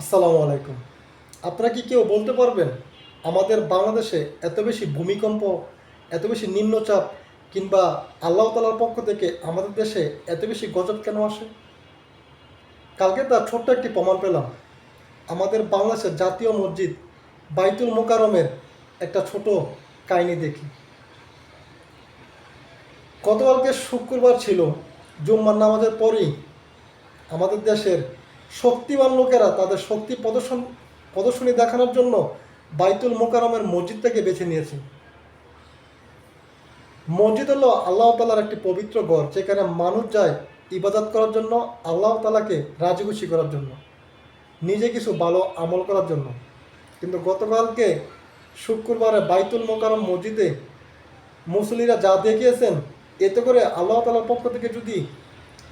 আসসালামু আলাইকুম। আপনারা কি কেউ বলতে পারবেন আমাদের বাংলাদেশে এত বেশি ভূমিকম্প, এত বেশি নিম্নচাপ কিংবা আল্লাহ তালার পক্ষ থেকে আমাদের দেশে এত বেশি গজব কেন আসে? কালকে তার ছোট্ট একটি প্রমাণ পেলাম। আমাদের বাংলাদেশের জাতীয় মসজিদ বাইতুল মোকারমের একটা ছোট কাহিনী দেখি। গতকালকে শুক্রবার ছিল, জুম্মার নামাজের পরেই আমাদের দেশের শক্তিবান লোকেরা তাদের শক্তি প্রদর্শন, প্রদর্শনী দেখানোর জন্য বাইতুল মোকারমের মসজিদটাকে বেছে নিয়েছে। মসজিদ হলো আল্লাহ তালার একটি পবিত্র ঘর, যেখানে মানুষ যায় ইবাদত করার জন্য, আল্লাহ তালাকে রাজি করার জন্য, নিজে কিছু ভালো আমল করার জন্য। কিন্তু গতকালকে শুক্রবারে বাইতুল মোকারম মসজিদে মুসলিরা যা দেখিয়েছেন, এতে করে আল্লাহ তালার পক্ষ থেকে যদি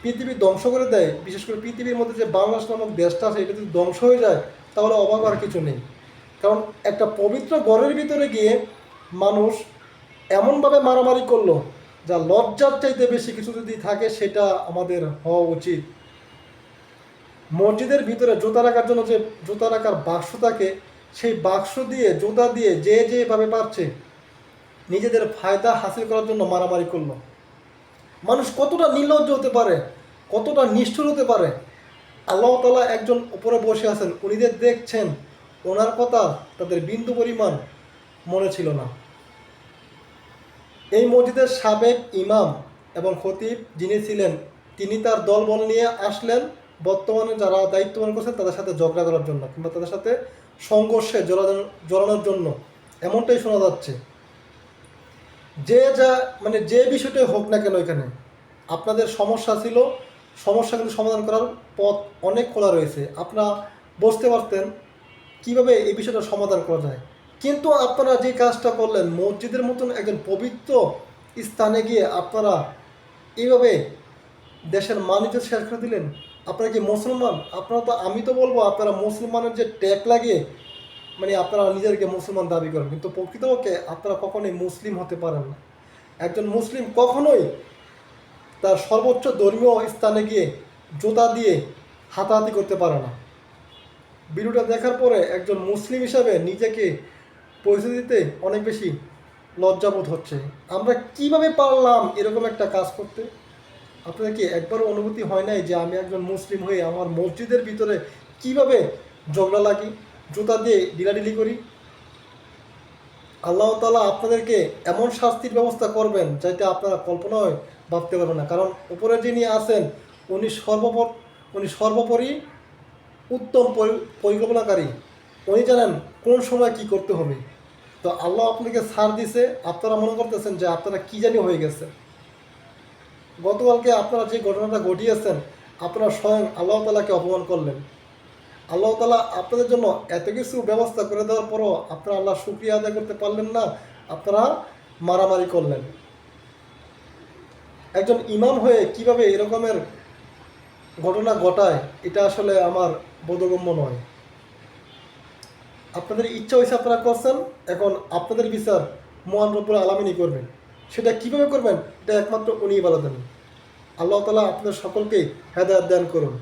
পৃথিবী ধ্বংস করে দেয়, বিশেষ করে পৃথিবীর মধ্যে যে বাংলাদেশ নামক দেশটা আছে, এটা যদি ধ্বংস হয়ে যায়, তাহলে অবাক আর কিছু নেই। কারণ একটা পবিত্র ঘরের ভিতরে গিয়ে মানুষ এমনভাবে মারামারি করল, যা লজ্জার চাইতে বেশি কিছু যদি থাকে, সেটা আমাদের হওয়া উচিত। মসজিদের ভিতরে জুতা রাখার জন্য যে জুতা রাখার বাক্স থাকে, সেই বাক্স দিয়ে, জুতা দিয়ে যে যেভাবে পারছে, নিজেদের ফায়দা হাসিল করার জন্য মারামারি করল। মানুষ কতটা নির্লজ্জ হতে পারে, কতটা নিষ্ঠুর হতে পারে? আল্লাহ তালা একজন উপরে বসে আছেন উনিদের দেখছেন, ওনার কথা তাদের বিন্দু পরিমাণ মনে ছিল না। এই মসজিদের সাবেক ইমাম এবং খতিব যিনি ছিলেন, তিনি তার দলবল নিয়ে আসলেন, বর্তমানে যারা দায়িত্ব পালন করছেন, তাদের সাথে ঝগড়া করার জন্য কিংবা তাদের সাথে সংঘর্ষে জড়ানো জড়ানোর জন্য। এমনটাই শোনা যাচ্ছে। যে যা মানে যে বিষয়টাই হোক না কেন এখানে, আপনাদের সমস্যা ছিল সমস্যা কিন্তু সমাধান করার পথ অনেক খোলা রয়েছে। আপনারা বুঝতে পারতেন কীভাবে এই বিষয়টা সমাধান করা যায়। কিন্তু আপনারা যে কাজটা করলেন, মসজিদের মতন একজন পবিত্র স্থানে গিয়ে আপনারা এইভাবে দেশের মানিজ্য শেষ করে দিলেন? আপনারা কি মুসলমান? আপনারা তো, আমি তো বলব, আপনারা মুসলমানের যে ট্যাগ লাগিয়ে মানে আপনারা নিজেদেরকে মুসলমান দাবি করেন, কিন্তু প্রকৃতপক্ষে আপনারা কখনোই মুসলিম হতে পারেন না। একজন মুসলিম কখনোই তার সর্বোচ্চ ধর্মীয় স্থানে গিয়ে জোতা দিয়ে হাতাহাতি করতে পারে না। ভিডিওটা দেখার পরে একজন মুসলিম হিসাবে নিজেকে পরিচয় দিতে অনেক বেশি লজ্জাবোধ হচ্ছে। আমরা কীভাবে পারলাম এরকম একটা কাজ করতে? আপনাদের কি একবারও অনুভূতি হয় নাই যে আমি একজন মুসলিম হয়ে আমার মসজিদের ভিতরে কীভাবে ঝগড়া লাগি? জুতা দিয়ে ডিলাডিলি করি। আল্লাহ তালা আপনাদেরকে এমন শাস্তির ব্যবস্থা করবেন যাতে আপনারা কল্পনায় ভাবতে পারবেন না। কারণ উপরে যিনি আছেন, উনি সর্বপর, উনি সর্বোপরি উত্তম পরিকল্পনাকারী। উনি জানেন কোন সময় কি করতে হবে। তো আল্লাহ আপনাকে ছাড় দিছে। আপনারা মনে করতেছেন যে আপনারা কি জানি হয়ে গেছে। গতকালকে আপনারা যে ঘটনাটা ঘটিয়েছেন, আপনারা স্বয়ং আল্লাহ তালাকে অপমান করলেন। আল্লাহ তালা আপনাদের জন্য এত কিছু ব্যবস্থা করে দেওয়ার পরও আপনারা আল্লাহ শুক্রিয়া আদায় করতে পারলেন না, আপনারা মারামারি করলেন। একজন ইমাম হয়ে কীভাবে এরকমের ঘটনা ঘটায়, এটা আসলে আমার বোধগম্য নয়। আপনাদের ইচ্ছা হয়েছে আপনারা করছেন, এখন আপনাদের বিচার মহান রব্বুল আলমিনই করবেন। সেটা কীভাবে করবেন, এটা একমাত্র উনিই বলে দেন আল্লাহ তালা আপনাদের সকলকে হেদায়ত দান করুন।